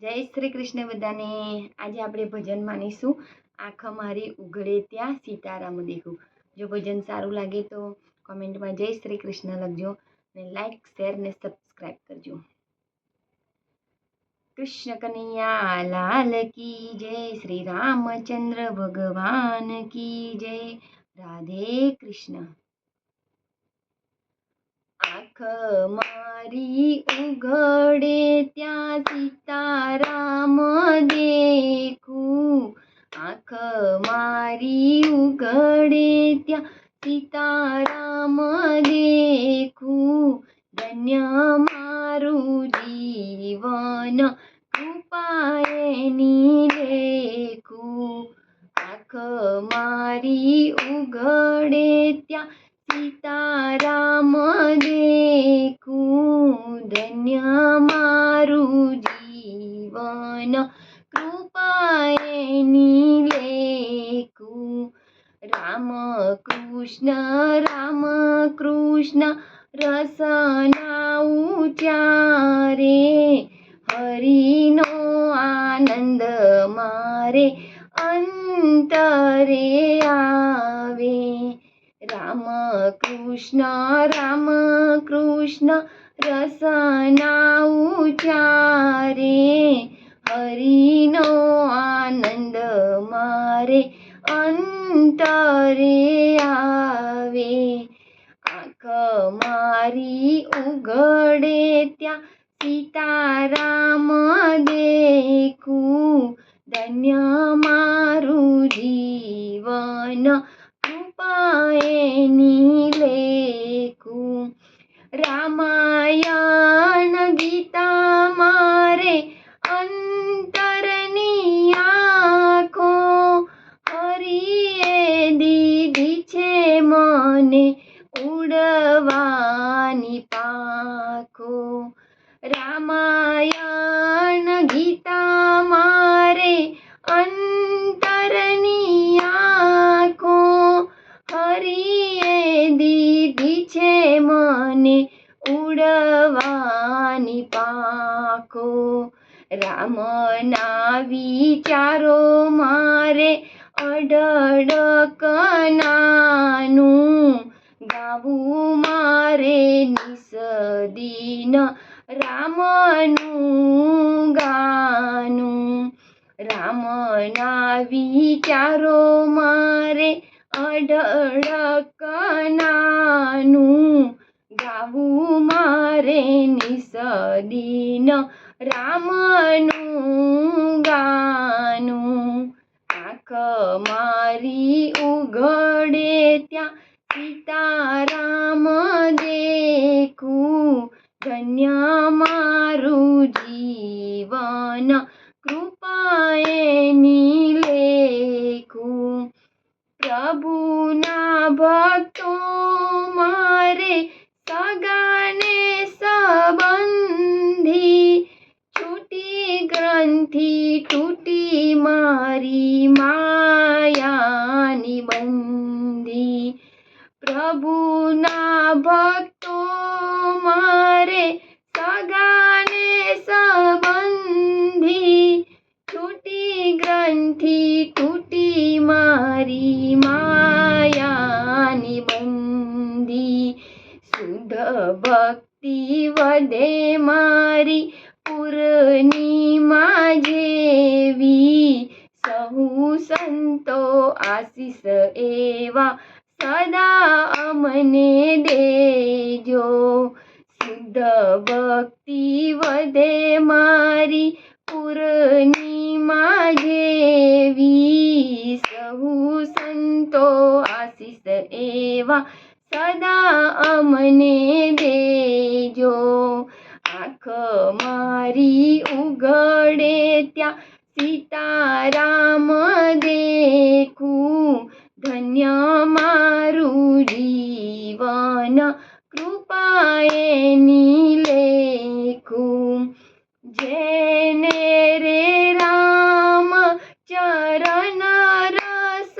જય શ્રી કૃષ્ણ બધાને. આજે આપણે ભજન માનીશું. આંખ મારી ઉઘડે ત્યાં સીતારામ દેખું. જો ભજન સારું લાગે તો કોમેન્ટમાં જય શ્રી કૃષ્ણ લખજો અને લાઈક શેર ને સબસ્ક્રાઈબ કરજો. કૃષ્ણ કનૈયા, લાલ કી જય, શ્રી રામચંદ્ર ભગવાન કી જય. રાધે કૃષ્ણ. આંખ મારી ઉઘડે ત્યાં સીતારામ દેખું. આંખ મારી ઉઘડે ત્યાં સીતારામ દેખું. ધન્ય મારું જીવન કૃપાએની લેખું આંખ મારી ઉઘડે ત્યાં સીતારામ દેખું ધન્ય મારું જીવન કૃપાએની લેખું રામ કૃષ્ણ રામ કૃષ્ણ રસના ત્યારે હરિનો આનંદ મારે અંતરે આવે. રામ કૃષ્ણ રામ કૃષ્ણ રસના ઉચારે હરિનો આનંદ મારે અંતરે આવે. આંખ મારી ઉઘડે ત્યાં સીતારામ દેખું. ધન્ય મારું જીવન કૃપાએની લેખું. રામાયણ ગીતા મારે અંતરની આંખો હરિએ દીધી છે મને. ઉડવાની પાખો. રામાયણ ગીતા મારે અંતરની આંખો. હરિએ દીધી છે મને ઉડવાની પાખો. રામના વિચારો મારે અડડકનાનું ગાવું મારે નિસદીન રામનું ગાનું. રામના વિચારો મારે અડડકનાનું ગાવું મારે નિસદીન રામનું ગાનું. આંખ મારી ઉઘડે ત્યાં સીતારામ દેખું, ધન્ય મારું જીવન. કૃપાએની લેખું પ્રભુના ભક્તો મારે સગાને સંબંધી. છૂટી ગ્રંથિ, તૂટી મારી માયાની પ્રભુના ભક્તો મારે સગાને સંબંધી છૂટી ગ્રંથિ, તૂટી મારી માયાની બંધી. શુદ્ધ ભક્તિ વધે મારી પૂર્ણિમા જેવી સહુ સંતો આશીષ એવા પૂર્ણિમા જેવી સહુ સંતો આશીષ એવા સદા અમને દેજો આંખ મારી ઉઘડે ત્યાં સીતારામ દેખું ધન્ય મારું જીવન કૃપાએ લેખું જેને રે રામ ચરણ રસ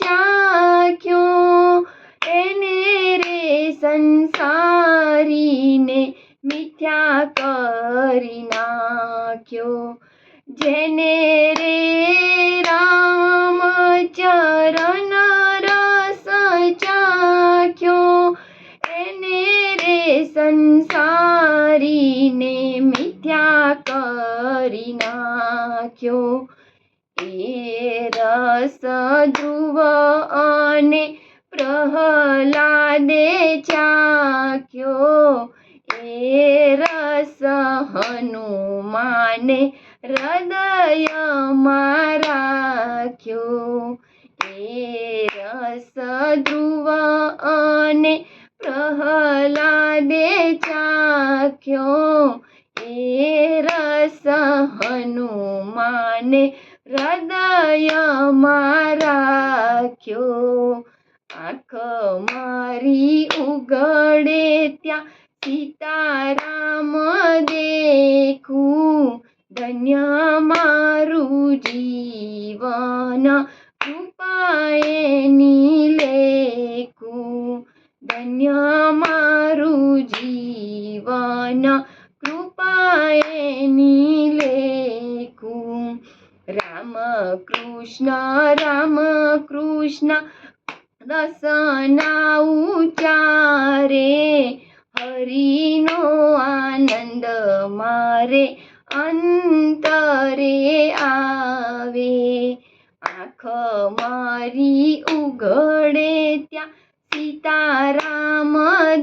ચાખ્યો એને રે સંસારીને મિથ્યા કરી નાખ્યો ચાખ્યો જેને રે રામ ચરણ રસ ચાખ્યો, એને રે સંસારીને મિથ્યા કરી નાખ્યો. એ રસ ધ્રુવ અને પ્રહલાદે ચાખ્યો. એ રસ હનુમાને હૃદયમાં રાખ્યો એ રસ ધ્રુવ અને પ્રહલાદે ચાખ્યો. એ રસ હનુમાને હૃદયમાં રાખ્યો આંખ મારી ઉગડે ત્યાં સીતારામ દેખું. ધન્ય મારું જીવન કૃપાએ લેખું ધન્ય મારું જીવન કૃપાએ લેખું રામ કૃષ્ણ રામ કૃષ્ણ દસના ઉચારે સીતારામ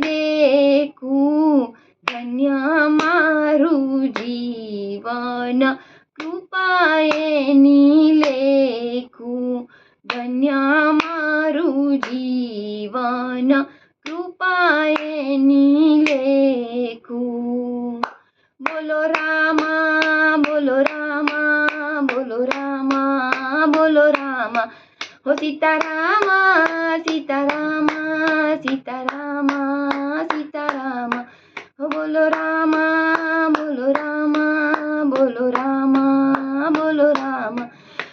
દેખું ધન્ય મારું જીવન. કૃપાએની લેખું ધન્ય મારું જીવન કૃપાએની લેખું બોલો રામા બોલો રામા બોલો રામા બોલો રામા હો સીતારામા સીતારામા સીતારામા બોલો રામા બોલો રામા બોલો રામા બોલો રામા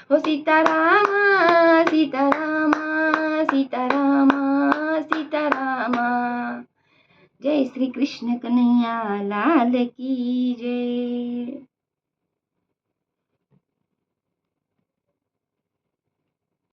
હો સીતારામા સીતારામા સીતારામા સીતારામા જય શ્રી કૃષ્ણ કનૈયા લાલ કી જય